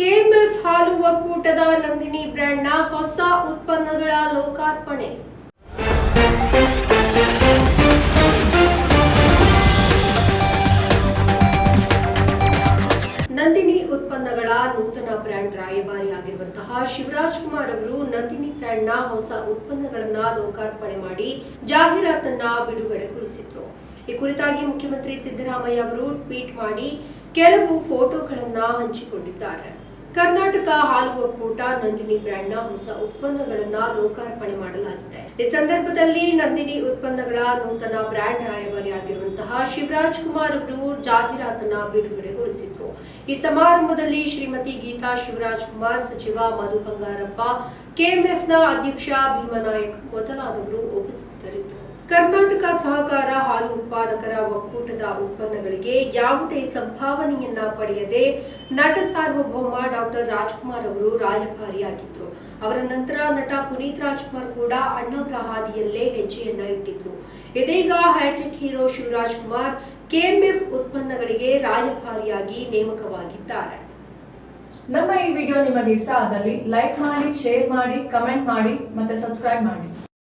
KMF ಹಾಲು ಒಕ್ಕೂಟದ ನಂದಿನಿ ಬ್ರ್ಯಾಂಡ್ನ ಹೊಸ ಉತ್ಪನ್ನಗಳ ಲೋಕಾರ್ಪಣೆ. ನಂದಿನಿ ಉತ್ಪನ್ನಗಳ ನೂತನ ಬ್ರ್ಯಾಂಡ್ ರಾಯಭಾರಿಯಾಗಿರುವಂತಹ ಶಿವರಾಜ್ ಕುಮಾರ್ ಅವರು ನಂದಿನಿ ಬ್ರ್ಯಾಂಡ್ನ ಹೊಸ ಉತ್ಪನ್ನಗಳನ್ನ ಲೋಕಾರ್ಪಣೆ ಮಾಡಿ ಜಾಹೀರಾತನ್ನ ಬಿಡುಗಡೆಗೊಳಿಸಿದ್ರು ಈ ಕುರಿತಾಗಿ ಮುಖ್ಯಮಂತ್ರಿ ಸಿದ್ದರಾಮಯ್ಯ ಅವರು ಟ್ವೀಟ್ ಮಾಡಿ ಕೆಲವು ಫೋಟೋಗಳನ್ನ ಹಂಚಿಕೊಂಡಿದ್ದಾರೆ. ಕರ್ನಾಟಕ ಹಾಲು ಒಕ್ಕೂಟ ನಂದಿನಿ ಬ್ರ್ಯಾಂಡ್ನ ಹೊಸ ಉತ್ಪನ್ನಗಳನ್ನ ಲೋಕಾರ್ಪಣೆ ಮಾಡಲಾಗಿದೆ. ಈ ಸಂದರ್ಭದಲ್ಲಿ ನಂದಿನಿ ಉತ್ಪನ್ನಗಳ ನೂತನ ಬ್ರ್ಯಾಂಡ್ ರಾಯಭಾರಿಯಾಗಿರುವಂತಹ ಶಿವರಾಜ್ ಕುಮಾರ್ ಅವರು ಜಾಹೀರಾತನ್ನ ಬಿಡುಗಡೆಗೊಳಿಸಿದ್ರು. ಈ ಸಮಾರಂಭದಲ್ಲಿ ಶ್ರೀಮತಿ ಗೀತಾ ಶಿವರಾಜ್ ಕುಮಾರ್, ಸಚಿವ ಮಧು ಬಂಗಾರಪ್ಪ, ಕೆಎಂಎಫ್ನ ಅಧ್ಯಕ್ಷ ಭೀಮನಾಯಕ್ ಮೊದಲಾದವರು ಉಪಸ್ಥಿತರಿದ್ದರು. ಕರ್ನಾಟಕ ಸಹಕಾರ ಉತ್ಪಾದಕರ ಒಕ್ಕೂಟದ ಉತ್ಪನ್ನಗಳಿಗೆ ಯಾವುದೇ ಸಂಭಾವನೆಯನ್ನ ಪಡೆಯದೆ ನಟ ಸಾರ್ವಭೌಮ ಡಾಕ್ಟರ್ ರಾಜ್ಕುಮಾರ್ ಅವರು ರಾಯಭಾರಿಯಾಗಿದ್ರು. ಅವರ ನಂತರ ನಟ ಪುನೀತ್ ರಾಜ್ಕುಮಾರ್ ಕೂಡ ಅಣ್ಣವರ ಹಾದಿಯಲ್ಲೇ ಹೆಜ್ಜೆಯನ್ನ ಇಟ್ಟಿದ್ರು. ಇದೀಗ hat trick hero Shivaraj Kumar, KMF ಉತ್ಪನ್ನಗಳಿಗೆ ರಾಯಭಾರಿಯಾಗಿ ನೇಮಕವಾಗಿದ್ದಾರೆ. ನಮ್ಮ ಈ ವಿಡಿಯೋ ನಿಮಗೆ ಇಷ್ಟ ಆದಲ್ಲಿ ಲೈಕ್ ಮಾಡಿ, ಶೇರ್ ಮಾಡಿ, ಕಮೆಂಟ್ ಮಾಡಿ ಮತ್ತೆ ಸಬ್ಸ್ಕ್ರೈಬ್ ಮಾಡಿ.